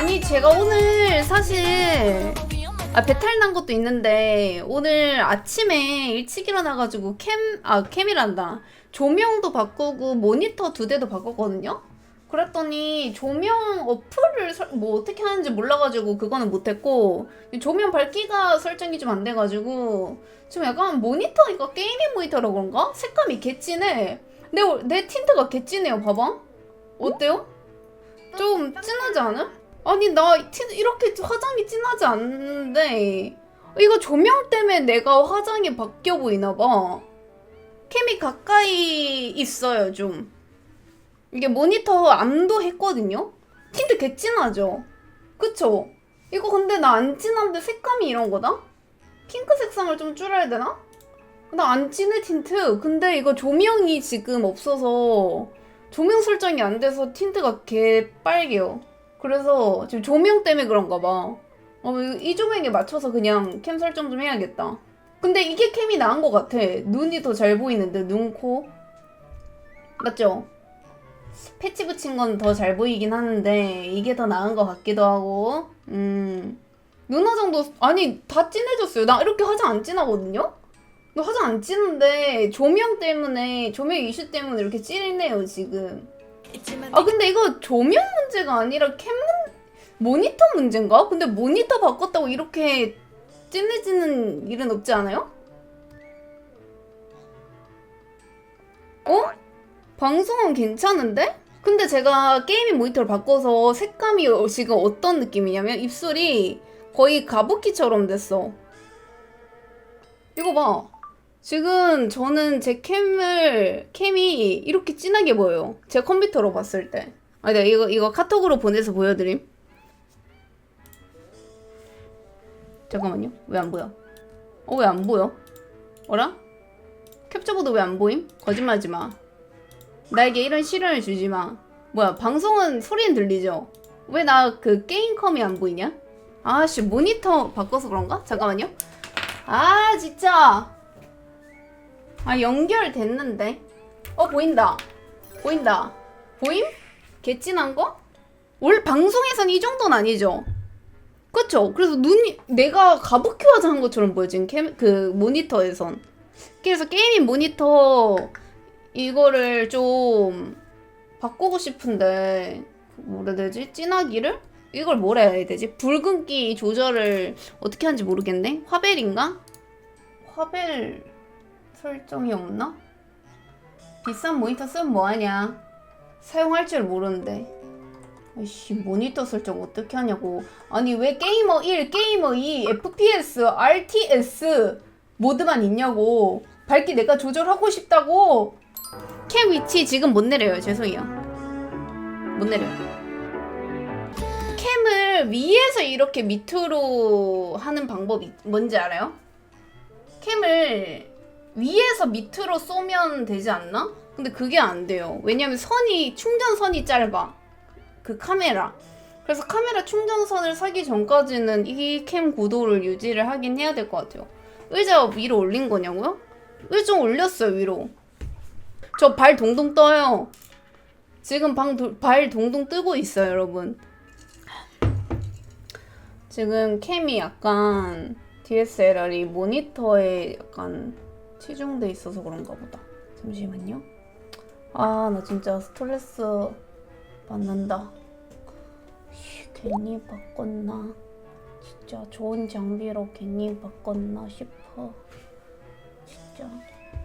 아니 제가 오늘 사실 아 배탈 난 것도 있는데 오늘 아침에 일찍 일어나가지고 캠 아 캠이란다 조명도 바꾸고 모니터 두 대도 바꿨거든요. 그랬더니 조명 어플을 설- 뭐 어떻게 하는지 몰라가지고 그거는 못했고 조명 밝기가 설정이 좀 안 돼가지고 지금 약간 모니터니까 게이밍 모니터라 그런가? 색감이 개진해. 내, 올- 내 틴트가 개진해요. 봐봐. 어때요? 좀 진하지 않아? 아니 나 틴, 이렇게 화장이 진하지 않는데 이거 조명 때문에 내가 화장이 바뀌어 보이나 봐. 캠이 가까이 있어요 좀. 이게 모니터 암도 했거든요. 틴트 개 진하죠. 그쵸? 이거 근데 나 안 진한데 색감이 이런 거다? 핑크 색상을 좀 줄여야 되나? 나 안 진해 틴트. 근데 이거 조명이 지금 없어서 조명 설정이 안 돼서 틴트가 개 빨개요. 그래서 지금 조명 때문에 그런가 봐. 어, 이 조명에 맞춰서 그냥 캠 설정 좀 해야겠다. 근데 이게 캠이 나은 것 같아. 눈이 더 잘 보이는데, 눈, 코. 맞죠? 패치 붙인 건 더 잘 보이긴 하는데, 이게 더 나은 것 같기도 하고, 음. 눈 화장도, 아니, 다 진해졌어요. 나 이렇게 화장 안 진하거든요? 나 화장 안 진한데, 조명 때문에, 조명 이슈 때문에 이렇게 진해요, 지금. 아 근데 이거 조명 문제가 아니라 캠 문... 모니터 문제인가? 근데 모니터 바꿨다고 이렇게 찐해지는 일은 없지 않아요? 어? 방송은 괜찮은데? 근데 제가 게이밍 모니터를 바꿔서 색감이 어- 지금 어떤 느낌이냐면 입술이 거의 가부키처럼 됐어. 이거 봐. 지금 저는 제 캠을 캠이 이렇게 진하게 보여요. 제 컴퓨터로 봤을 때. 아, 내가 이거 이거 카톡으로 보내서 보여드림. 잠깐만요. 왜 안 보여? 어, 왜 안 보여? 어라? 캡처보드 왜 안 보임? 거짓말하지 마. 나에게 이런 시련을 주지 마. 뭐야, 방송은 소리는 들리죠? 왜 나 그 게임컴이 안 보이냐? 아씨, 모니터 바꿔서 그런가? 잠깐만요. 아, 진짜. 아 연결됐는데 어 보인다 보인다 보임? 개찐한 거? 원래 방송에선 이 정도는 아니죠 그쵸? 그래서 눈이 내가 가부키 화장한 것처럼 보여 지금 캠, 그 모니터에선 그래서 게이밍 모니터 이거를 좀 바꾸고 싶은데 뭐라 되지? 진하기를? 이걸 뭐라 해야 되지? 붉은기 조절을 어떻게 하는지 모르겠네 화벨인가? 화벨 설정이 없나? 비싼 모니터 쓰면 뭐하냐? 사용할 줄 모르는데. 아이씨, 모니터 설정 어떻게 하냐고. 아니, 왜 게이머 1, 게이머 2, FPS, RTS 모드만 있냐고. 밝기 내가 조절하고 싶다고. 캠 위치 지금 못 내려요. 죄송해요. 못 내려요. 캠을 위에서 이렇게 밑으로 하는 방법이 뭔지 알아요? 캠을 위에서 밑으로 쏘면 되지 않나? 근데 그게 안 돼요. 왜냐면 선이 충전선이 짧아. 그 카메라. 그래서 카메라 충전선을 사기 전까지는 이캠 구도를 유지를 하긴 해야 될 것 같아요. 의자 위로 올린 거냐고요? 의자 좀 올렸어요 위로. 저 발 동동 떠요. 지금 방, 도, 발 동동 뜨고 있어요 여러분. 지금 캠이 약간 DSLR이 모니터에 약간 치중돼 있어서 그런가 보다. 잠시만요. 아, 나 진짜 스트레스 받는다. 씨, 괜히 바꿨나? 진짜 좋은 장비로 괜히 바꿨나 싶어. 진짜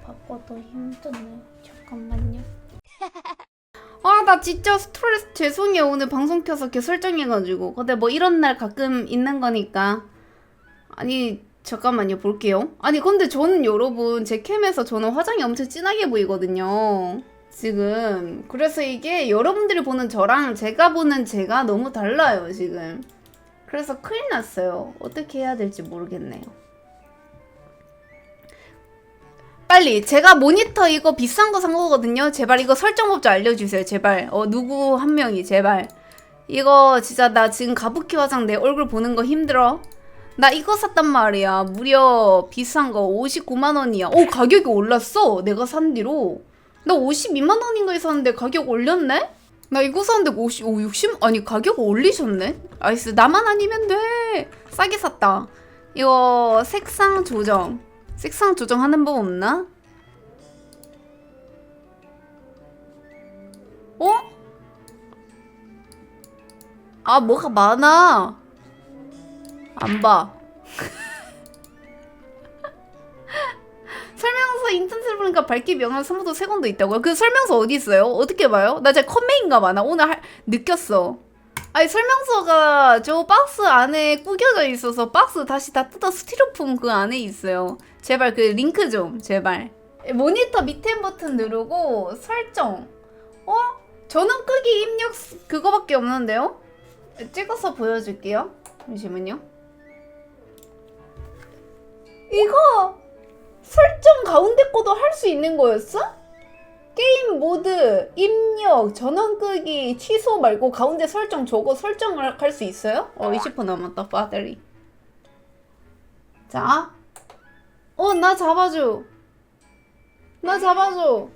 바꿔도 힘드네. 잠깐만요. 아, 나 진짜 스트레스 죄송해요. 오늘 방송 켜서 이렇게 설정해가지고. 근데 뭐 이런 날 가끔 있는 거니까. 아니 잠깐만요 볼게요. 아니 근데 저는 여러분 제 캠에서 저는 화장이 엄청 진하게 보이거든요. 지금. 그래서 이게 여러분들이 보는 저랑 제가 보는 제가 너무 달라요 지금. 그래서 큰일 났어요. 어떻게 해야 될지 모르겠네요. 빨리 제가 모니터 이거 비싼 거 산 거거든요. 제발 이거 설정법 좀 알려주세요 제발. 어 누구 한 명이 제발. 이거 진짜 나 지금 가부키 화장 내 얼굴 보는 거 힘들어 나 이거 샀단 말이야. 무려 비싼 거 59만 원이야. 오 가격이 올랐어. 내가 산 뒤로. 나 52만 원인가 샀는데 가격 올렸네? 나 이거 샀는데 50, 오, 60? 아니 가격 올리셨네? 아이스 나만 아니면 돼 싸게 샀다 이거 색상 조정 색상 조정하는 법 없나? 어? 아 뭐가 많아 안 봐 설명서 인터넷을 보니까 밝기 명한 선보도 세 권도 있다고요? 그 설명서 어디 있어요? 어떻게 봐요? 나 진짜 컴맹인가 봐. 나 오늘 할, 느꼈어. 아니 설명서가 저 박스 안에 구겨져 있어서 박스 다시 다 뜯어 스티로폼 그 안에 있어요. 제발 그 링크 좀 제발. 모니터 밑에 버튼 누르고 설정. 어? 전원 끄기 입력 스- 그거밖에 없는데요? 찍어서 보여줄게요. 잠시만요. 이거 설정 가운데 거도 할 수 있는 거였어? 게임 모드, 입력, 전원 끄기, 취소 말고 가운데 설정 저거 설정을 할 수 있어요? 어, 20% 남았다, 배터리. 자. 어, 나 잡아줘. 나 잡아줘.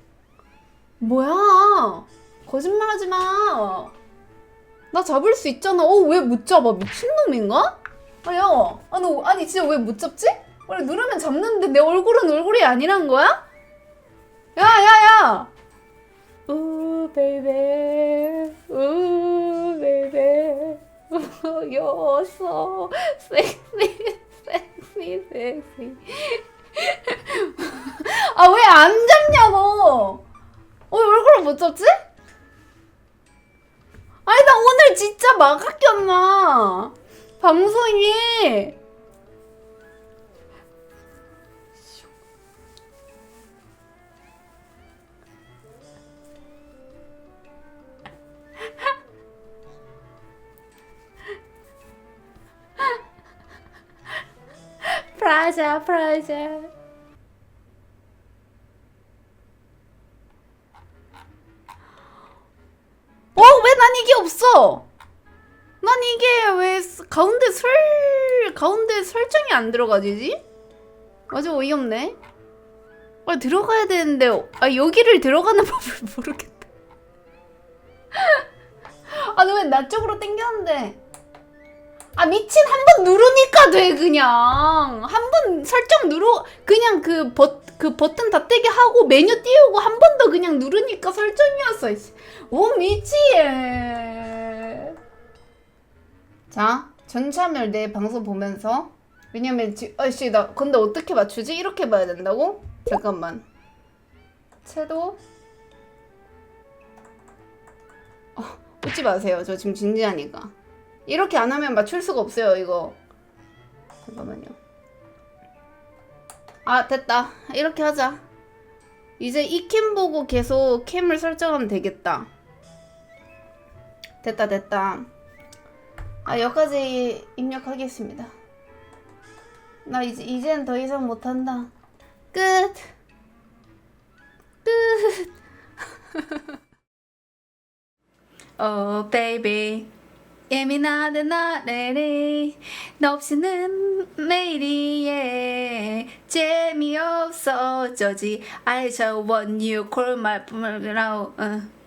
뭐야? 거짓말 하지 마. 나 잡을 수 있잖아. 어, 왜 못 잡아? 미친놈인가? 아, 야. 아, 너, 아니, 진짜 왜 못 잡지? 원래 누르면 잡는데 내 얼굴은 얼굴이 아니란 거야? 야, 야, 야! 우, 베이베. 우, 베이베. You're so sexy, sexy, sexy. 아, 왜 안 잡냐고! 어, 왜 얼굴을 못 잡지? 아니, 나 오늘 진짜 마가 꼈나? 방송이. 프라자 프라자 어? 왜 난 이게 없어? 난 이게 왜 스- 가운데 설 가운데 설정이 안 들어가지지? 아주 어이없네 아 들어가야 되는데 아 여기를 들어가는 법을 모르겠다 아너 왜나 쪽으로 당겼는데 아 미친 한 번 누르니까 돼 그냥. 한 번 설정 누르 그냥 그, 버, 그 버튼 다 떼게 하고 메뉴 띄우고 한 번 더 그냥 누르니까 설정이었어. 오 미치예 자 전참열 내 방송 보면서. 왜냐면 지 아씨 나 근데 어떻게 맞추지 이렇게 봐야 된다고? 잠깐만. 채도. 어, 웃지 마세요. 저 지금 진지하니까 이렇게 안 하면 맞출 수가 없어요 이거. 잠깐만요. 아 됐다. 이렇게 하자. 이제 이 캠 보고 계속 캠을 설정하면 되겠다. 됐다 됐다. 아 여기까지 입력하겠습니다. 나 이제 이젠 더 이상 못한다. 끝! 끝. 어, 베이비. 예민하던 나래리 너 없이는 매일이 재미없어져지 I just want you call my phone now 어.